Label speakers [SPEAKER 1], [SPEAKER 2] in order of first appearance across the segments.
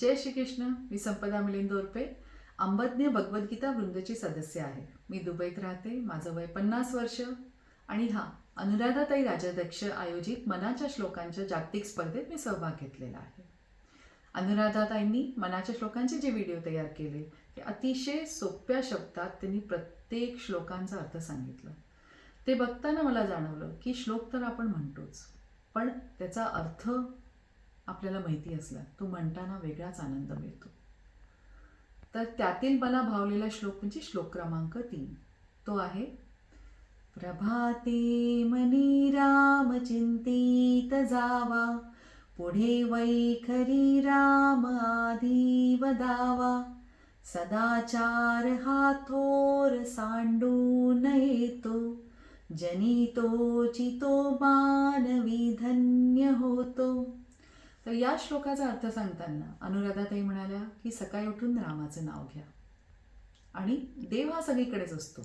[SPEAKER 1] जय श्रीकृष्ण मी संपदा मिलिंद दोरपे अंबज्ञ भगवद्गीता वृंदची सदस्य आहे. मी दुबईत राहते माझं वय पन्नास वर्ष. आणि हा अनुराधाताई राजाध्यक्ष आयोजित मनाच्या श्लोकांच्या जागतिक स्पर्धेत मी सहभाग घेतलेला आहे. अनुराधाताईंनी मनाच्या श्लोकांचे जे व्हिडिओ तयार केले ते अतिशय सोप्या शब्दात त्यांनी प्रत्येक श्लोकांचा अर्थ सांगितला. ते बघताना मला जाणवलं की श्लोक तर आपण म्हणतोच पण त्याचा अर्थ आपल्याला माहिती असला तो म्हणताना वेगळाच आनंद मिळतो. तर त्यातील मला भावलेला श्लोक म्हणजे श्लोक क्रमांक तीन. तो आहे प्रभाते मनी राम चिंतित जावा पुढे वैखरी राम आधी वदावा सदाचार हा थोर सांडून येतो जनितो चितो मानवी धन्य होतो तर या श्लोकाचा अर्थ सांगताना अनुराधाताई म्हणाल्या की सकाळी उठून रामाचं नाव घ्या. आणि देव हा सगळीकडेच असतो.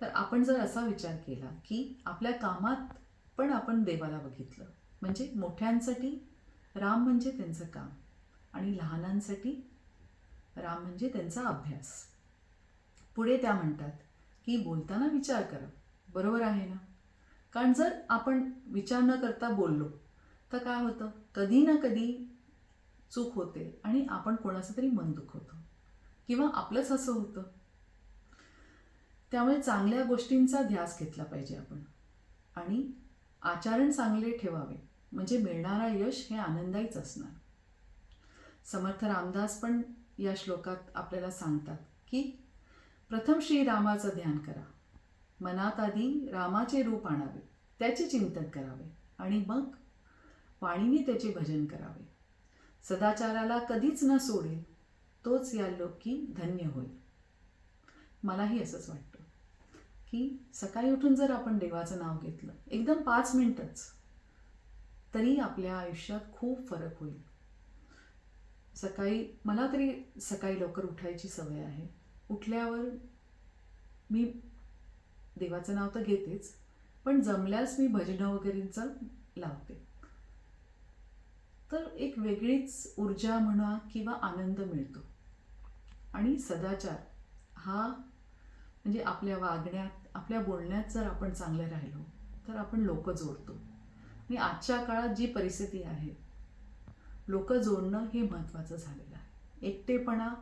[SPEAKER 1] तर आपण जर असा विचार केला की आपल्या कामात पण आपण देवाला बघितलं म्हणजे मोठ्यांसाठी राम म्हणजे त्यांचं काम आणि लहानांसाठी राम म्हणजे त्यांचा अभ्यास. पुढे त्या म्हणतात की बोलताना विचार करा. बरोबर आहे ना? कारण जर आपण विचार न करता बोललो तर काय होतं? कधी ना कधी चूक होते आणि आपण कोणाचं तरी मन दुखवतो. किंवा आपलंच असं होतं. त्यामुळे चांगल्या गोष्टींचा ध्यास घेतला पाहिजे आपण. आणि आचरण चांगले ठेवावे. म्हणजे मिळणारा यश हे आनंदाईच असणार. समर्थ रामदास पण या श्लोकात आपल्याला सांगतात की प्रथम श्रीरामाचं ध्यान करा. मनात आधी रामाचे रूप आणावे. त्याचे चिंतन करावे. आणि मग वाणीने त्याचे भजन करावे. सदाचाराला कधीच न सोडेल तोच या लोकी धन्य होईल. मलाही असंच वाटतं की सकाळी उठून जर आपण देवाचं नाव घेतलं एकदम पाच मिनटंच तरी आपल्या आयुष्यात खूप फरक होईल. सकाळी मला तरी सकाळी लवकर उठायची सवय आहे. उठल्यावर मी देवाचं नाव तर घेतेच पण जमल्यास मी भजनं वगैरेचं लावते. तर एक वेगळीच ऊर्जा म्हणा किंवा आनंद मिळतो. आणि सदाचार हा म्हणजे आपल्या वागण्यात आपल्या बोलण्यात जर आपण चांगले राहिलो तर आपण लोक जोडतो. आणि आजच्या काळात जी परिस्थिती आहे लोक जोडणं हे महत्त्वाचं झालेलं आहे. एकटेपणा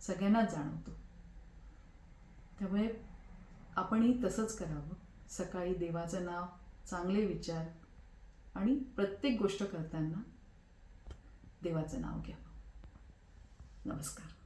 [SPEAKER 1] सगळ्यांनाच जाणवतो. त्यामुळे आपणही तसंच करावं. सकाळी देवाचं नाव चांगले विचार आणि प्रत्येक गोष्ट करताना देवाचं नाव घ्या. नमस्कार.